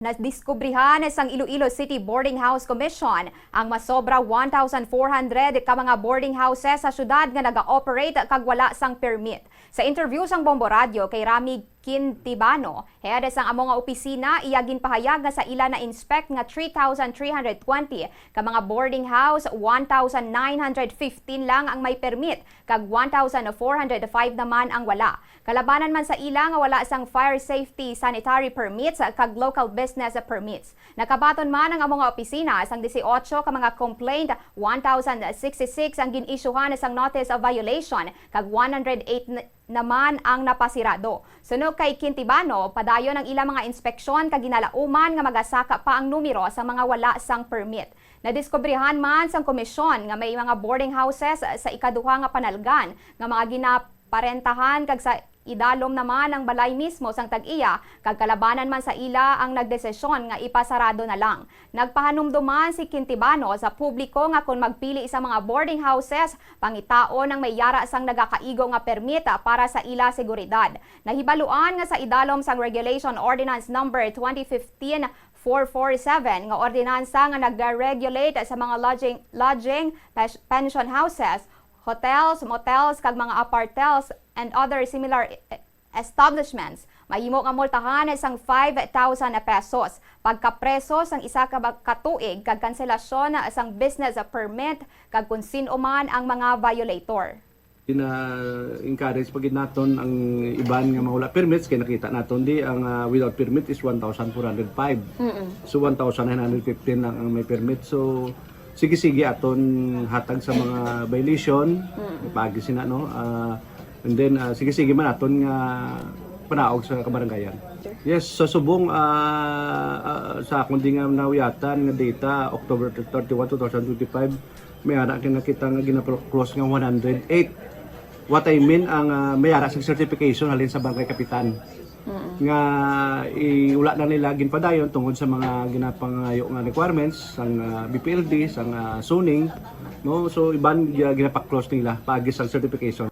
Nadiskubrihan sang Iloilo City Boarding House Commission ang masobra 1,400 ka mga boarding houses sa syudad nga naga-operate kag wala sang permit. Sa interview sang Bombo Radio kay Rami Quintibano, head sang among nga opisina, iyagin pahayag nga sa ila na inspect nga 3,320 ka mga boarding house, 1,915 lang ang may permit kag 1,405 naman ang wala. Kalabanan man sa ila nga wala sang fire safety sanitary permits kag local business permits. Nakabaton man ang among nga opisina sang 18 ka mga complaint, 1,066 ang gin-issuehan sang notice of violation kag 108 na- naman ang napasirado. Sunog kay Quintibano, padayon ang ilang mga inspeksyon kag ginalauman nga magasaka pa ang numero sa mga wala sang permit. Nadiskubrihan man sang komisyon nga may mga boarding houses sa ikaduha nga panalgan nga mga ginaparentahan kag sa idalom naman ang balay mismo sang tag-iya kag kalabanan man sa ila ang nagdesisyon nga ipasarado na lang. Nagpahanumduman si Quintibano sa publiko nga kung magpili sa mga boarding houses pangitaon ang may yara sang nagakaigo nga permita para sa ila seguridad. Nahibaluan nga sa idalom sang Regulation Ordinance Number 2015 447 nga ordinansa nga nag-regulate sa mga lodging lodging pension houses hotels, motels, kag mga apartels and other similar e- establishments. Mahimo nga multahan sang 5,000 na pesos. Pagkapreso sang isa ka katuig kag kanselasyon sang business permit kag sino man ang mga violator. Ina-encourage pagid naton ang iban nga mawala permits kay nakita naton di ang ah, without permit is 1,405. So 1,915 lang ang may permit. So sige-sige aton hatag sa mga violation, ipagi sina no. Ah, and then ah, sige-sige man aton nga panaog sa kabarangayan. Yes, sa subong ah, ah, sa akong di nga nawiyatan nga data October 31, 2025 may ara kay nakita nga gina-close nga 108 What I mean ang uh, mayara sa certification halin sa bangkay kapitan. Nga iula na nila ginpadayon tungod sa mga ginapangayo nga requirements sang uh, BPLD, sang uh, zoning, no? So iban uh, ginapak-close nila pagi sa certification.